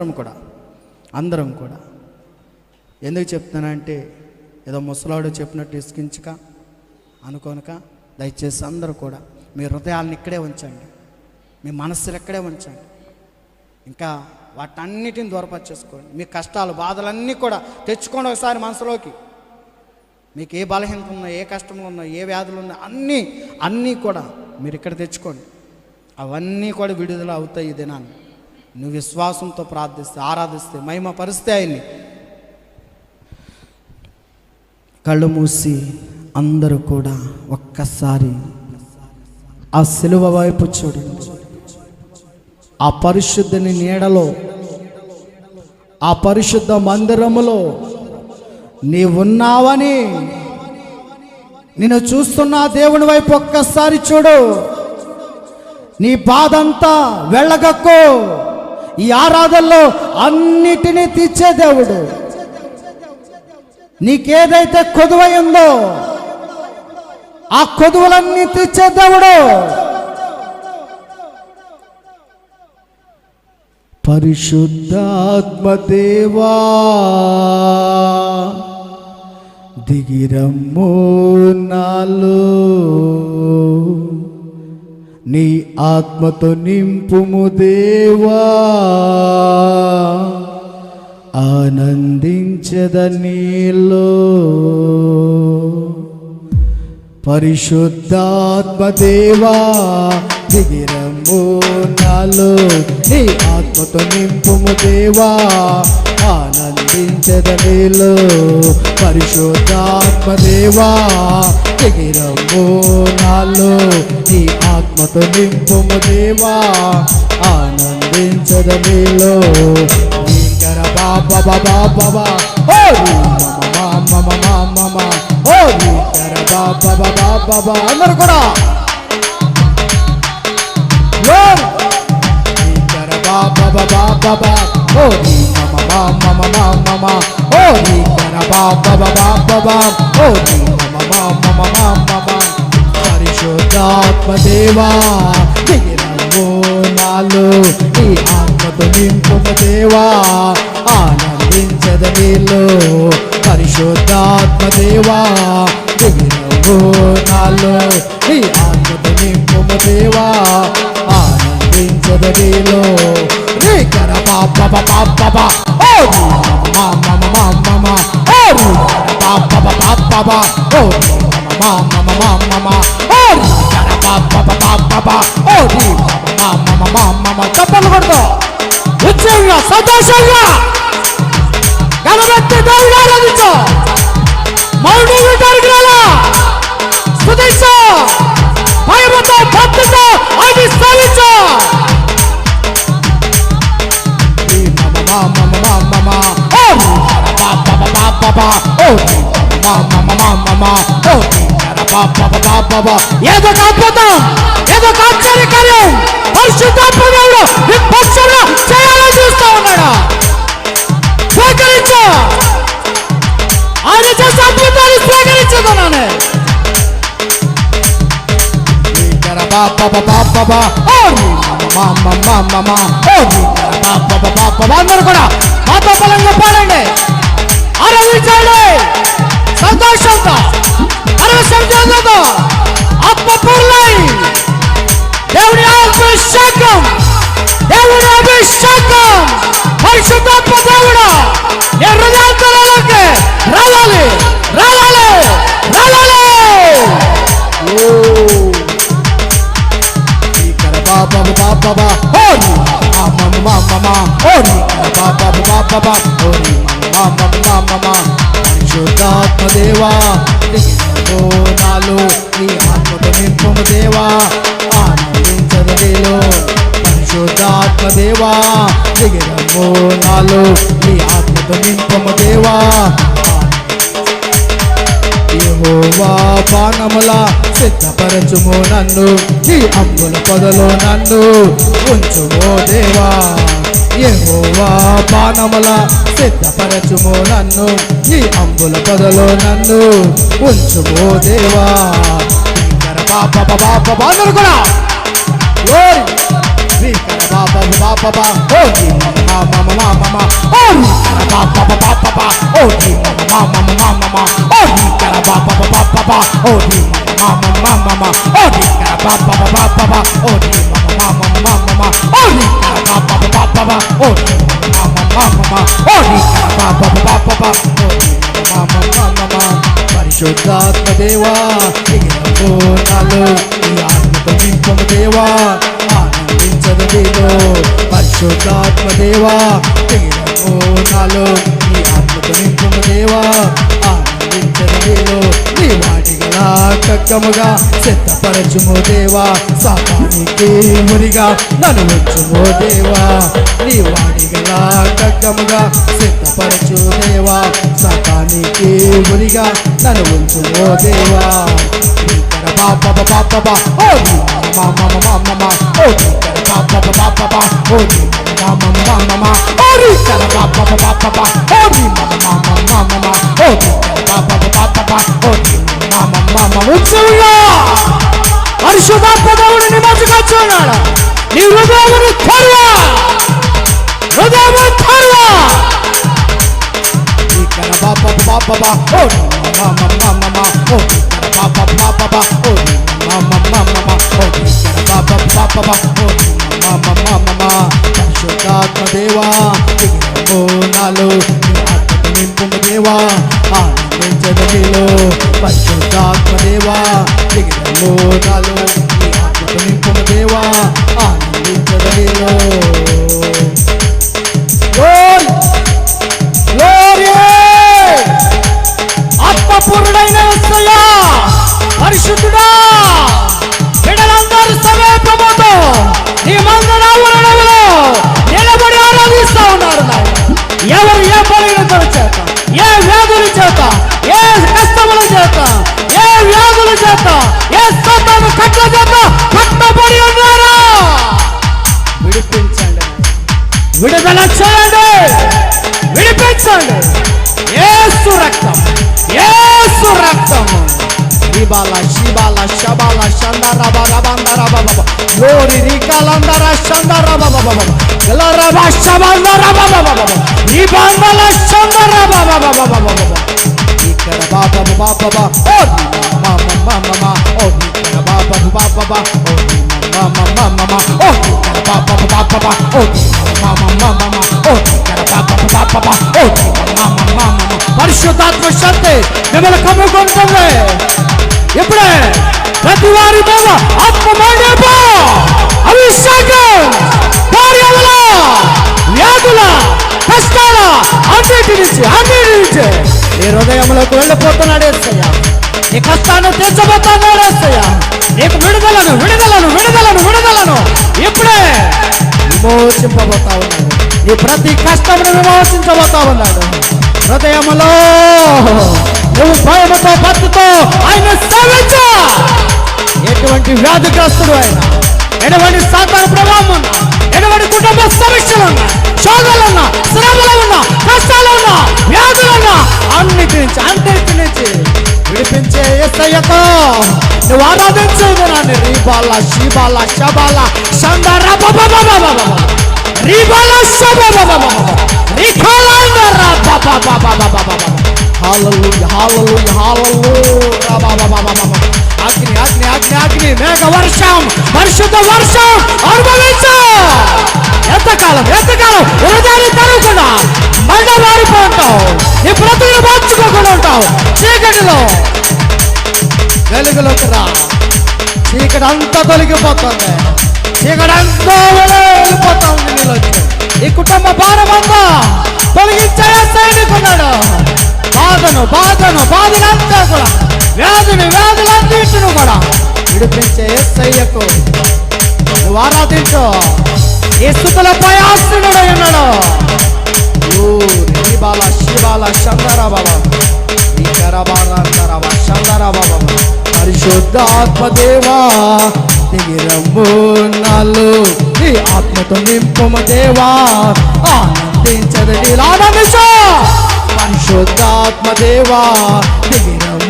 అందరం కూడా. అందరం కూడా. ఎందుకు చెప్తున్నానంటే ఏదో ముసలాడు చెప్పినట్టు ఇసుకించక అనుకోనక దయచేసి అందరూ కూడా మీ హృదయాలను ఇక్కడే ఉంచండి. మీ మనస్సులు ఇక్కడే ఉంచండి. ఇంకా వాటన్నిటిని దూరపరిచేసుకోండి. మీ కష్టాలు బాధలన్నీ కూడా తెచ్చుకోండి ఒకసారి మనసులోకి. మీకు ఏ బలహీనత ఉన్నా ఏ కష్టములు ఉన్నా ఏ వ్యాధులు ఉన్నా అన్నీ అన్నీ కూడా మీరు ఇక్కడ తెచ్చుకోండి. అవన్నీ కూడా విడుదల అవుతాయి ఈ దినాన్ని నువ్వు విశ్వాసంతో ప్రార్థిస్తే ఆరాధిస్తే మహిమ పరిస్తే ఆయన్ని. కళ్ళు మూసి అందరూ కూడా ఒక్కసారి ఆ సిలువ వైపు చూడండి. ఆ పరిశుద్ధిని నీడలో ఆ పరిశుద్ధ మందిరములో నీవున్నావని నేను చూస్తున్న దేవుని వైపు ఒక్కసారి చూడు. నీ బాధంతా వెళ్ళగక్కు ఈ ఆరాధనలో అన్నిటినీ తీర్చే దేవుడు. నీకేదైతే కొదువై ఉందో ఆ కొదువులన్నీ తీర్చే దేవుడు. పరిశుద్ధాత్మదేవా దిగిరమ్మో నాలో. నీ ఆత్మతో నింపుము దేవా. ఆనందించద నీలో పరిశుద్ధాత్మదేవా దిగిరము నాలో నీ ఆత్మతో నింపుము దేవా. ఆనంద ఆనందించద నీలో పరిశుద్ధాత్మదేవా దిగిరము నాలో నీ ఆత్మతో నింపుము దేవా ఆనందించద నీలో నీకర బాబా బాబా బాబా ఓ మమ మమ మమ ఓ నీకర బాబా బాబా బాబా అందరూ కూడా. నీకర బాబా బాబా బాబా ఓ నీ మమ మమ మమ మమ ఓ నీకర బాబా బాబా బాబా ఓ నీ మమ మమ మమ మమ పరిశుద్ధాత్మ దేవా దిగిరము నాలో నీ ఆత్మతో నింపుము దేవా ఆనందించద నీలో పరిశుద్ధాత్మ దేవా దిగిరము నాలో నీ ఆత్మతో నింపుము దేవా ఆనందించద నీలో నీ కర పాప పాప పాప ma ma మమ మమ మమ మమ ఓ నీ కర పాప పాప పాప ma ma ma ma మమ మమ ఓ నీ కర పాప పాప oh ma ma ma ma ma ma చప్పలు కొడతా ఉత్సవంగా సంతోషంగా గణపతి దేవుడు ఆరాధించు మౌని విటానికి రాలా భయముతో భక్తితో అది స్థాపించు ఏదో కాకపోతాం ఏదో ఆశ్చర్యకార్యం పరిశుద్ధాత్మదేవుడు నీ పక్షంలో చేయాలని చూస్తా ఉన్నాడు స్వీకరించు ఆయన చేసే అద్భుతాన్ని స్వీకరించదన్నాను అందరూ కూడా మాతో బలంగా పాడండి ఆరాధించండి సంతోషంతో అరవై సంతోషంతో ఆత్మపూర్ణై దేవుడి అభిషేకం దేవుడి అభిషేకం పరిశుద్ధాత్మ దేవుడు నీ హృదయాంతరాలకి రావాలి రావాలి ఓ రావాలి పరిశుద్ధాత్మదేవా నాలో నీ ఆత్మతో నింపము దేవా ఆనందించదు నీలో పరిశుద్ధాత్మదేవా దిగిరము నాలో నీ ఆత్మతో నింపము దేవా యెహోవా పానముల సిద్ధపరచుము నన్ను. ఈ అమ్ముల పొదలో నన్ను ఉంచుమో దేవా. యెహోవా పానముల సిద్ధపరచుము నన్ను. ఈ అంబుల పొదలో నన్ను ఉంచుమో దేవా. బాప బాప పాప కూడా Glory! బాప ba ba mama mama mama oh! oh ni kara oh! ba ba ba oh! ba oh ni oh! mama mama mama oh ni kara ba ba ba ba ba ba oh ni mama mama mama oh ni kara ba ba ba ba ba ba oh ni mama mama mama oh ni kara ba ba ba ba ba oh ni mama mama mama oh ni kara ba oh! ba ba ba oh ni mama mama oh! ಪರಿಶುದ್ಧಾತ್ಮ ದೇವಾ దేవా ఎగిరము నాలో నీ ఆత్మతో నింపము దేవా. ఆనందించదు నీ వాటిగల కక్కముగా సిద్ధపరచుము దేవా. సాపానికి మురిగా నన్ను వచ్చుము దేవా. నీ వాడి కక్కముగా సిద్ధపరచు దేవా. సాపానికి మురిగా నన్ను ఉంచుము దేవా. పాప పాప బాబా బాబా ఓ నీ మామ మామ మామ ఓ పాప బాబా బాబా బాబా ఓ నీ మామ మామ మామ ఓ నీకర బాబా బాబా బాబా ఓ నీ మామ మామ మామ ఓ నీకర బాబా బాబా బాబా ఓ నీ మామ మామ ఉత్సవంగా పరిశుధాత్మ దేవుడు నిమజ్జకొచ్చున్నాడు నీ హృదయమును తెరవ హృదయము తెరవ నీకర బాబా బాబా బాబా ఓ నీ మామ మామ మామ ఓ నీకర బాబా బాబా బాబా ఓ నీ మామ మామ మామ ఓ నీకర బాబా బాబా బాబా ఓ నీ మామ మామ మామ దేవా నాలో నీ దేవా ఆనందించదు పరిశుద్ధాత్మ దేవా నాలో baba, bandara, baba, baba. Glory, rikalandara, shandara, baba, baba, baba. గలరబ శబందర బబ బబ బబ ఈ బందల శందర బబ బబ బబ బబ Ikara, baba, baba, baba. Oh, ni mama, mama, mama. Oh, ikara, baba, baba, baba. Oh, ni mama, mama, mama. Oh, ikara, baba, baba, baba. Oh, ni mama, mama, mama. Oh, ikara, baba, baba, baba. Oh, ni mama, mama, mama. పరిశుద్ధాత్మ శక్తి మిమ్మల్ని కమ్ముకుంటుంది ఇప్పుడే ప్రతి వారి మీద ఆత్మ మండప అభిషేకం కార్యముల వ్యాధుల కష్టాల అన్నిటి నుంచి అన్నిటి నుంచి. నీ హృదయంలోకి వెళ్ళిపోతున్నాడు ఏసయ్య. నీ కష్టాన్ని తీర్చబోతున్నాడు ఏసయ్య. నీకు విడుదలను విడుదలను విడుదలను విడుదలను. ఇప్పుడే విమోచింపబోతా ఉన్నాడు. నీ ప్రతి కష్టమును విమోచించబోతా ఉన్నాడు. హృదయములో నువ్వు భయముతో భక్తితో ఆయన సేవించా. ఎటువంటి వ్యాధిగ్రస్తుడు ఆయన ఎటువంటి సాధారణ ప్రభావం ఉన్నా ఎటువంటి కుటుంబ సమస్యలు ఉన్నా శోధనలు ఉన్నా శ్రమలు ఉన్నా కష్టాలు ఉన్నా వ్యాధులు ఉన్నా అన్నిటి నుంచి అన్నిటి నుంచి విడిపించే ఎస్ఐతో నువ్వు ఆరాధించు నాన్ని రీబాల శీబాల శబాల షందర రీబాల శబ రిఖాలందర Hallelujah, hallelujah, అగ్ని అగ్ని అగ్ని అగ్ని మేఘ వర్షం పరిశుద్ధ వర్షం అనుభవించు. ఎంతకాలం ఎంతకాలం హృదయాన్ని తరగకుండా మళ్ళా మారిపోతావు నీ బ్రతుకులు మార్చుకోకుండా ఉంటావు. చీకటిలో వెలుగులోకి రా. చీకటి అంతా తొలగిపోతుంది. చీకటి అంతా వెళ్ళిపోతా ఉంది నీలోకి ఈ కుటుంబ భారం అంతా తొలగించే సైనికున్నాడు. బాధను బాధను బాధలంతా కూడా వ్యాధులు వ్యాధులన్నింటిను కూడా. విడిపించే సయ్యకు నువ్వు ఆరాధించు. ఈ స్థుతులపై ఉన్నాడు. బాల శివాల శంకర బాబా శంకర శంకర బాబా పరిశుద్ధాత్మదేవా దిగిరమ్ము నాలో నీ ఆత్మతో నింపుమ దేవా ఆనందించదని ఆనందించ. పరిశుద్ధాత్మదేవా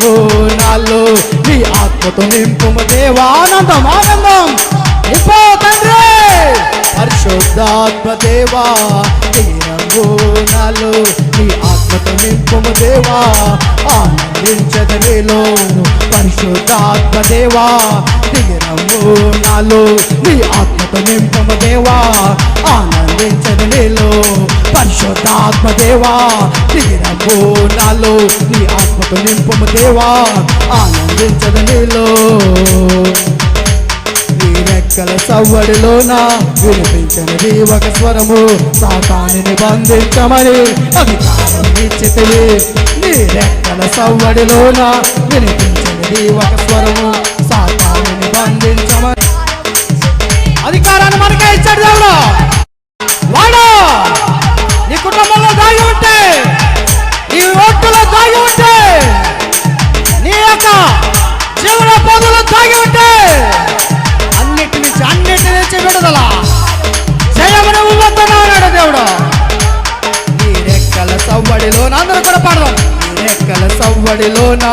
నీవు నాలో నీ ఆత్మతో నింపు దేవానందం ఆనందం ఇపో తండ్రి. పరిశుద్ధాత్మ దేవా నీవు నాలో నీ పరిశుద్ధాత్మ దేవా దిగరము నాలో నీ ఆత్మత నింపము దేవా ఆనందించద నీలో పరిశుద్ధాత్మ దేవా దిగరము నాలో నీ ఆత్మత నింపము దేవా ఆనందించద నీలో రెక్కల వినిపించనిది ఒక స్వరము సాతానిని బంధించమని అధికారం ఇచ్చితివి నీ రెక్కల సవ్వడిలోన వినిపించినది ఒక స్వరము సాతానిని బంధించమని. అధికారాన్ని మనకే ఇచ్చాడు దేవుడు. నుంచి విడుదల జయమని ఉవ్వతున్నాడు దేవుడు. నీ రెక్కల సవ్వడిలోన అందరూ కూడా పాడదాం. నీ రెక్కల సవ్వడిలోన?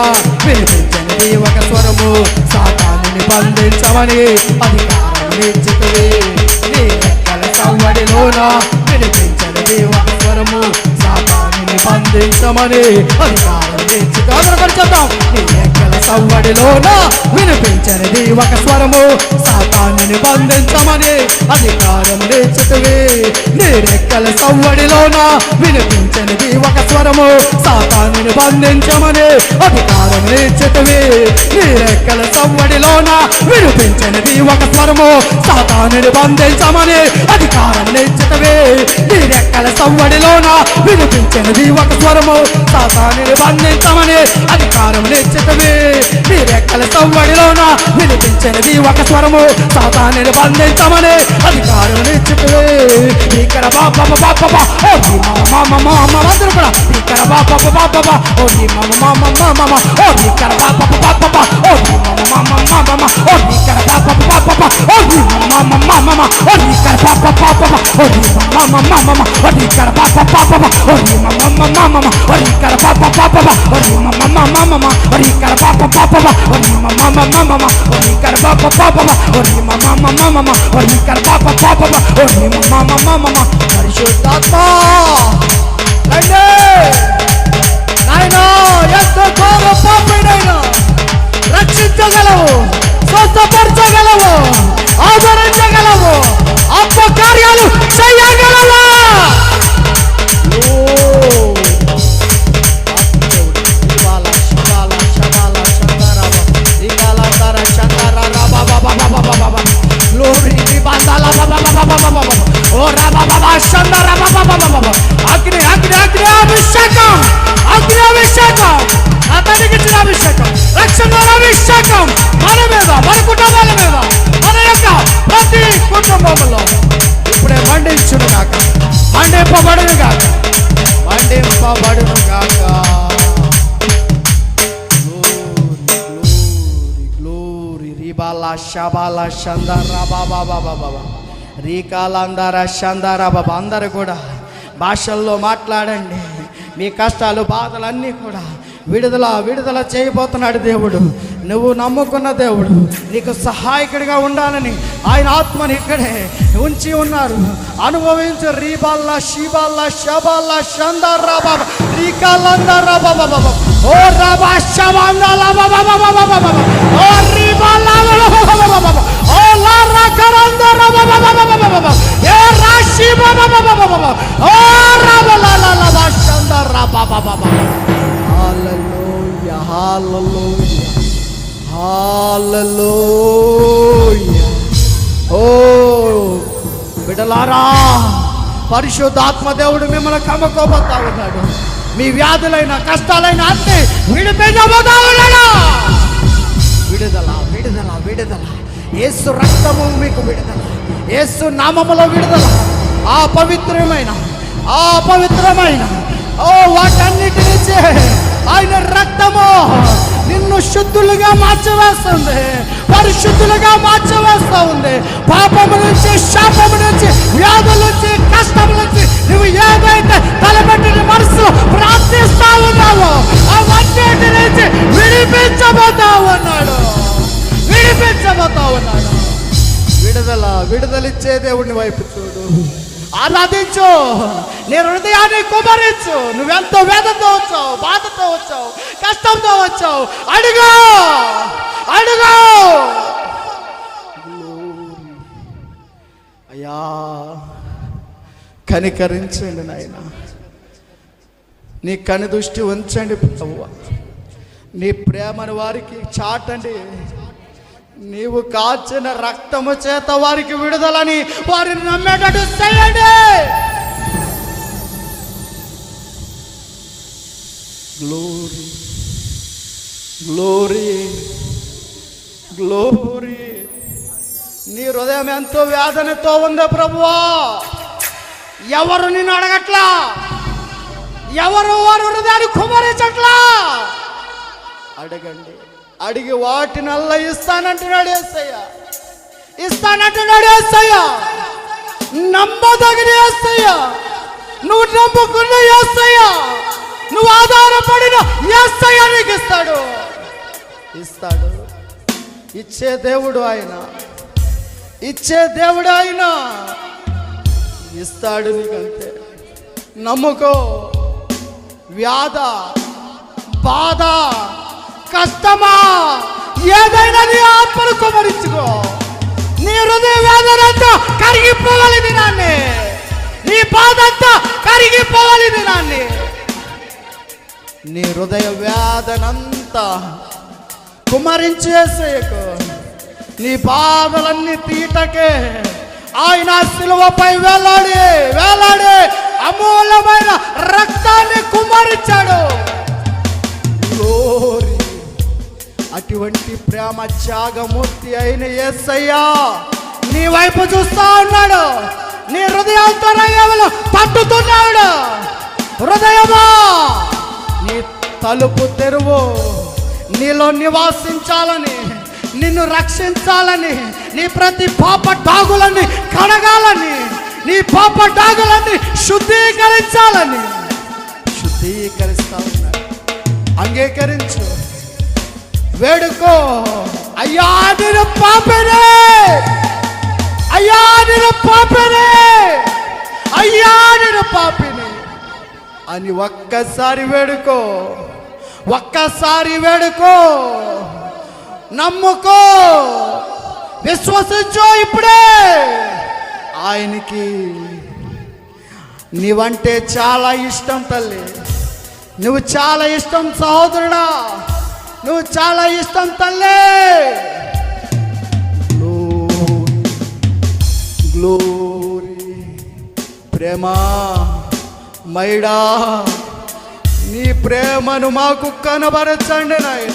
వినిపించినది ఒక స్వరము సాతానిని బంధించమని అధికారం ఇచ్చితివి నీ రెక్కల సవ్వడిలోన? వినిపించినది ఒక స్వరము సాతానిని బంధించమని అధికారం ఇచ్చితివి అందరూ కూడా చెప్తాం నీ రెక్కల సవ్వడిలోన వినిపించనిది ఒక స్వరము. సాతాన్ని బంధించమని అధికారం నేర్చుతువి నీ రెక్కల సవ్వడిలోన వినిపించనిది ఒక స్వరము. సాతాన్ని బంధించమని అధికారం నేర్చుతువి నీ రెక్కల సవ్వడిలోన వినిపించనిది ఒక స్వరము. సాతాన్ని బంధించమని అధికారం నేర్చుతువి నీ రెక్కల సవ్వడిలోన వినిపించినది ఒక స్వరము. సాతాన్ని బంధించమని అధికారం నేర్చుతువి నీ రెక్కల సవ్వడిలోన వినిపించినది ఒక స్వరము సాతాన్ని బంధించమని అధికారం ఇచ్చిపోయి ఇక్కడ బాబా బాబా ఓ ఈ మామ మామ మామ అందరూ కూడా ఇక్కడ బాబా బాబా ఓ నీ మామ మామ మామ ఓ ఇక్కడ బాబా బాబా ఓ నీ మామ మామ మామ ఓ ఇక్కడ బాబా బాబా ఓ ఈ మామ మామ ఓ ఇక్కడ బాబా బాబా ఓ ఈ మామ మామ ఓ ఇక్కడ బాబా బాబా ఓ ఈ మామ మామ ఓ ఇక్కడ బాబా బాబా ఓ ఈ మామ మామ ఓ ఇక్కడ బాబా బాబా ఓ నీ ఈ మామ మామ ఓ ఇక్కడ బాబా బాబా ఓ ఈ మామ మామ ఓ ఇక్కడ బాబా బాబా ఓ ఈ మామ మామ పరిశుద్ధాత్మ రండి నాయనా ఎంత ఘోర పాపైనైనా రక్షించగలవు రిబాల షబాల షందర బాబా బాబా బాబా రీకాలందర షందర బాబా అందరూ కూడా భాషల్లో మాట్లాడండి. మీ కష్టాలు బాధలు అన్నీ కూడా విడుదల విడుదల చేయబోతున్నాడు దేవుడు నువ్వు నమ్ముకున్న దేవుడు నీకు సహాయకుడిగా ఉండాలని ఆయన ఆత్మని ఇక్కడే ఉంచి ఉన్నారు అనుభవించు రీబాల్లా షీబాల్లా షబాల్లా షందర్రా బాబా రీకాలందర్రా బాబా బాబా ఓ రబా షబాందాలా బాబా బాబా బాబా బాబా ఓ రీబాల్లా బాబా బాబా బాబా ఓ లారా కరందర్రా బాబా బాబా బాబా బాబా ఏ రాశి బాబా బాబా బాబా బాబా ఓ రబలా లా లా బా షందర్రా బాబా బాబా హల్లెలూయా హల్లెలూయా హల్లెలూయా ఓ బిడలారా పరిశుద్ధాత్మ దేవుడు మిమ్మల్ని కమ్మకోబోతా ఉన్నాడు. మీ వ్యాధులైన కష్టాలైన అన్ని విడిపించబోతా ఉన్నాడు? విడుదల విడుదల విడుదల. ఏసు రక్తము మీకు విడుదల. ఏసు నామములో విడుదల. ఆ పవిత్రమైన ఆ పవిత్రమైన. ఓ వాటన్నిటి నుంచి ఆయన రక్తము నిన్ను శుద్ధులుగా మార్చవేస్తుంది పరిశుద్ధులుగా మార్చవేస్తూ ఉంది పాపము నుంచి శాపము నుంచి వ్యాధుల నుంచి కష్టం నుంచి నువ్వు ఏదైతే తలపెట్టిన మనసులో ప్రార్థిస్తా ఉన్నావో అవన్నిటి నుంచి విడిపించబోతా ఉన్నాడు. విడిపించబోతా ఉన్నాడు. విడుదల విడుదలిచ్చే దేవుడిని వైపు చూడు. ఆరాధించు. నీ హృదయాన్ని కుమరించు. నువ్వెంతో వేదంతో వచ్చావు బాధతో వచ్చావు కష్టంతో వచ్చావు. అడుగు! అడుగు! అయ్యా కనికరించండి నాయన. నీ కని దృష్టి ఉంచండి ప్రభువ. నీ ప్రేమను వారికి చాటండి. నీవు కాచిన రక్తము చేత వారికి విడుదలని వారిని నమ్మేటట్టు చేయండి. గ్లోరీ గ్లోరీ గ్లోరీ నీ హృదయం ఎంతో వేదనతో ఉందో ప్రభువా. ఎవరు నిన్ను అడగట్లా? ఎవరు వారు హృదయాన్ని కుమరించట్లా అడగండి. అడిగి వాటినల్లా ఇస్తానంటున్నాడు ఏసయ్య. ఇస్తానంటున్నాడు ఏసయ్య. నమ్మదగిన ఏసయ్య. నువ్వు నమ్ముకున్న ఏసయ్య. నువ్వు ఆధారపడిన ఏసయ్య నీకు ఇస్తాడు. ఇస్తాడు. ఇచ్చే దేవుడు ఆయన. ఇచ్చే దేవుడు ఆయన. ఇస్తాడు నీకంతే నమ్ముకో. వ్యాధ బాధ కష్టమా? ఏదైనా నీ ఆత్మను కుమరించుకో. నీ హృదయ వేదన అంతా కరిగిపోవాలి దినాన్ని నీ బాధ అంతా కరిగిపోవాలి దినాన్ని నీ హృదయ వేదనంతా కుమరించేసేయకు నీ బాధలన్నీ తీటకే ఆయన శిలువపై వేలాడి వేలాడి అమూల్యమైన రక్తాన్ని కుమరించాడు. అటువంటి ప్రేమ త్యాగమూర్తి అయిన యేసయ్యా నీ వైపు చూస్తా ఉన్నాడు. నీ హృదయాలతో కేవలం తట్టుతున్నాడు హృదయమా? నీ తలుపు తెరువు నీలో నివాసించాలని నిన్ను రక్షించాలని నీ ప్రతి పాప డాగులని కడగాలని నీ పాప డాగులని శుద్ధీకరించాలని. శుద్ధీకరిస్తా ఉన్నాడు అంగీకరించు. వేడుకో. అయ్యా నేను పాపనే. అయ్యా నేను పాపనే. అయ్యా నేను పాపిని. అని ఒక్కసారి వేడుకో. ఒక్కసారి వేడుకో. నమ్ముకో. విశ్వసించో ఇప్పుడే. ఆయనకి నీవంటే చాలా ఇష్టం తల్లి. నువ్వు చాలా ఇష్టం సహోదరుడా. నువ్వు చాలా ఇష్టం తల్లే. గ్లోరీ ప్రేమ మైడా నీ ప్రేమను మాకు కనబరచండి నాయన.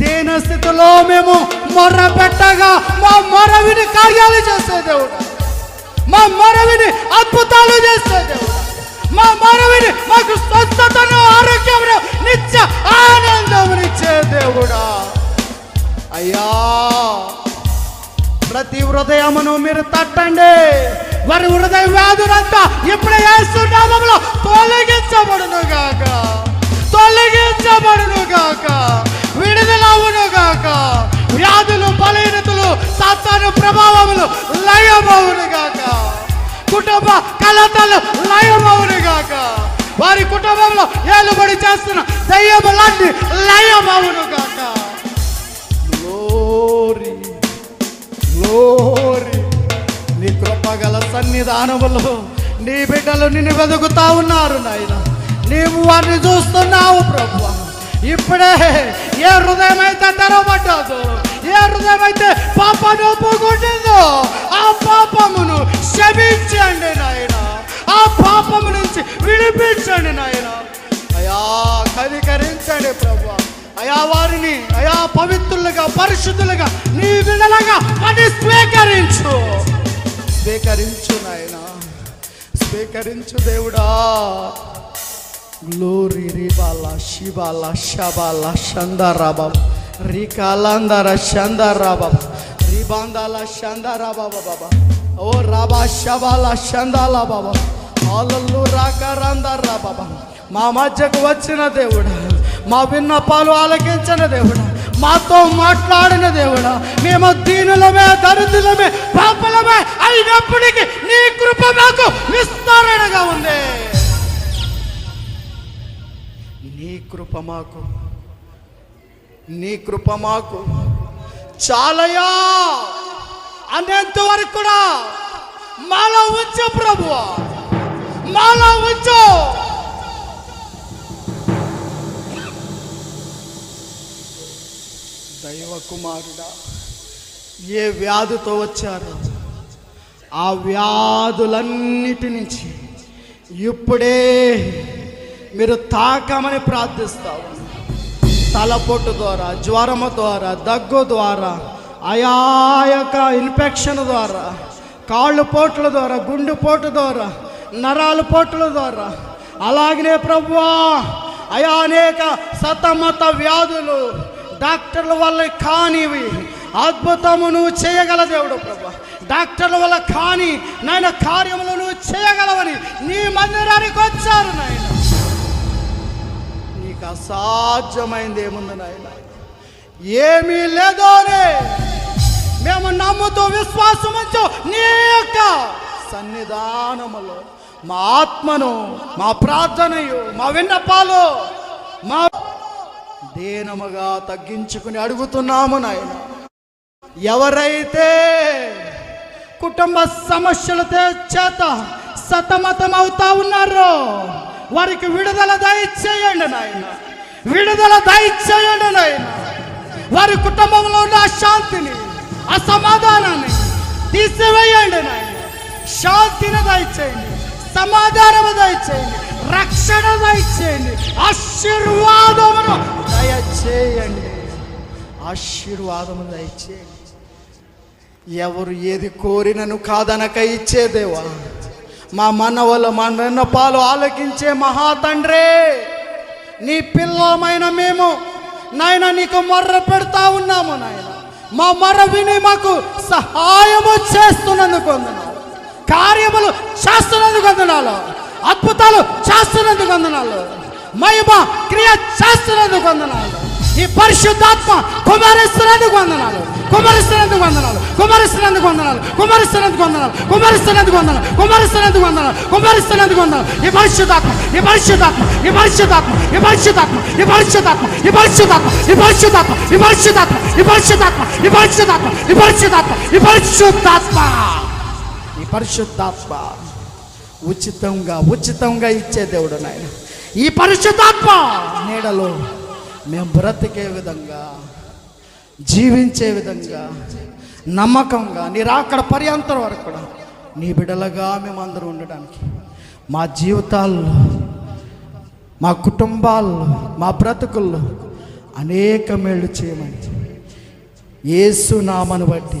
దీన స్థితిలో మేము మొర్ర పెట్టగా మా మొరవిని కార్యాలు చేసే దేవుడు. మా మొరవిని అద్భుతాలు చేసే దేవుడు. మా మొరవిని మాకు స్వస్థతను ఆరోగ్యం నిత్య ఆనందమునిచ్చే దేవుడా. అయ్యా ప్రతి హృదయమును మీరు తట్టండి. వారి హృదయ వ్యాధులంతా ఇప్పుడు వేస్తున్నామంలో తొలగించబడును గాక తొలగించబడును గాక విడుదలవును గాక వ్యాధులు బలహీనతలు సాతాను ప్రభావములు లయమవును గాక కుటుంబ కలతలు వారి కుటుంబంలో ఏలుబడి చేస్తున్న దయ్యములన్నీ లయమవును గాక. లోరి లోరి నీ కృపగల సన్నిధానములో నీ బిడ్డలు నిన్ను వెతుకుతా ఉన్నారు నాయన. నీవు వారిని చూస్తున్నావు ప్రభు. ఇప్పుడే ఏ హృదయం అయితే తెరవబడ్డదు ఏ హృదయం అయితే పాపను ఒప్పుకుంటుందో ఆ పాపమును క్షమించండి నాయన. పాపము నుంచి విడిపించండి నాయన. అయా కనికరించండి ప్రభు అయా వారిని అయా పవిత్రులుగా పరిశుద్ధులుగా నీ విడలగా అది స్వీకరించు. స్వీకరించు నాయన. స్వీకరించు దేవుడా. గ్లోరీ రిబాల శిబాల శబాల షందరాబం రికాలందర షందరాబం రిబాందాల షందరాబాబ. బాబా. ఓ రాబా శబాల షందాల బాబా ఆలల్లు రాక రాందారా బాబా. మా మధ్యకు వచ్చిన దేవుడా మా విన్నపాలు ఆలకించిన దేవుడా మాతో మాట్లాడిన దేవుడా మేము దీనులమే దరిద్రులమే పాపలమే అయినప్పటికీ నీ కృప మాకు విస్తారణగా ఉంది. నీ కృప మాకు నీ కృప మాకు చాలయా? అనేంత వరకు కూడా మాలో ఉంచు ప్రభువా. మాలో ఉంచు. దైవ కుమారుడా ఏ వ్యాధితో వచ్చారు ఆ వ్యాధులన్నిటి నుంచి ఇప్పుడే మీరు తాకమని ప్రార్థిస్తావు. తలపొట్టు ద్వారా జ్వరము ద్వారా దగ్గు ద్వారా ఆయా యొక్క ఇన్ఫెక్షన్ ద్వారా కాళ్ళు పోట్ల ద్వారా గుండెపోటు ద్వారా నరాలు పోట్ల ద్వారా. అలాగనే ప్రభువా అయా అనేక సతమత వ్యాధులు డాక్టర్ల వల్ల కానివి. అద్భుతము నువ్వు చేయగల దేవుడు ప్రభా డాక్టర్ల వల్ల కాని నాయన కార్యములు నువ్వు చేయగలవని నీ మందిరానికి వచ్చారు నాయన. నీకు అసాధ్యమైంది ఏముంది నాయన? ఏమీ లేదోనే మేము నమ్ముతూ విశ్వాసం నీ యొక్క సన్నిధానములో మా ఆత్మను మా ప్రార్థనయు మా విన్నపాలు మా దీనముగా తగ్గించుకుని అడుగుతున్నాము నాయన. ఎవరైతే కుటుంబ సమస్యలతో చేత సతమతం అవుతా ఉన్నారో వారికి విడుదల దయచేయండి నాయన. విడుదల దయచేయండి నాయన. వారి కుటుంబంలో ఉన్న అశాంతిని అసమాధానాన్ని తీసివేయండి నాయన. శాంతిని దయచేయండి. సమాధానము దయచేయండి రక్షణ దయచేయండి ఆశీర్వాదమును దయచేయండి. ఆశీర్వాదము దయచేయండి ఎవరు ఏది కోరినను కాదనక ఇచ్చేదేవా మా మనవల మా విన్నపాలు ఆలకించే మహాతండ్రే నీ పిల్లమైన మేము నాయన నీకు మొర్ర పెడతా ఉన్నాము నాయన. మా మొర్ర విని మాకు సహాయము చేస్తున్నందుకు వందనాలు. కార్యములు చేస్తున్నందుకు వందనాలు అద్భుతాలు చేస్తున్నందుకు వందనాలు మహిమ క్రియ చేస్తున్నందుకు వందనాలు ఈ పరిశుద్ధాత్మ కుమరిస్తున్నందుకు వందనాలు కుమరిస్తున్నందుకు వందనాలు కుమరిస్తున్నందుకు వందనాలు కుమరిస్తున్నందుకు వందనాలు కుమరిస్తున్నందుకు వందనాలు కుమరిస్తున్నందుకు వందనాలు కుమరిస్తున్నందుకు వందనాలు ఈ పరిశుద్ధాత్మ ఈ పరిశుద్ధాత్మ ఈ పరిశుద్ధాత్మ ఈ పరిశుద్ధాత్మ ఈ పరిశుద్ధాత్మ ఈ పరిశుద్ధాత్మ ఈ పరిశుద్ధాత్మ ఈ పరిశుద్ధాత్మ ఈ పరిశుద్ధాత్మ ఈ పరిశుద్ధాత్మ ఈ పరిశుద్ధాత్మ ఈ పరిశుద్ధాత్మ ఈ పరిశుద్ధాత్మ ఉచితంగా ఉచితంగా ఇచ్చే దేవుడు నాయన. ఈ పరిశుద్ధాత్మ నీడలో మేము బ్రతికే విధంగా జీవించే విధంగా నమ్మకంగా నీ రాకడ పర్యంతరం వరకు కూడా నీ బిడలగా అందరూ ఉండడానికి మా జీవితాల్లో మా కుటుంబాల్లో మా బ్రతుకుల్లో అనేక మేళ్ళు చేయమని ఏసు నామను బట్టి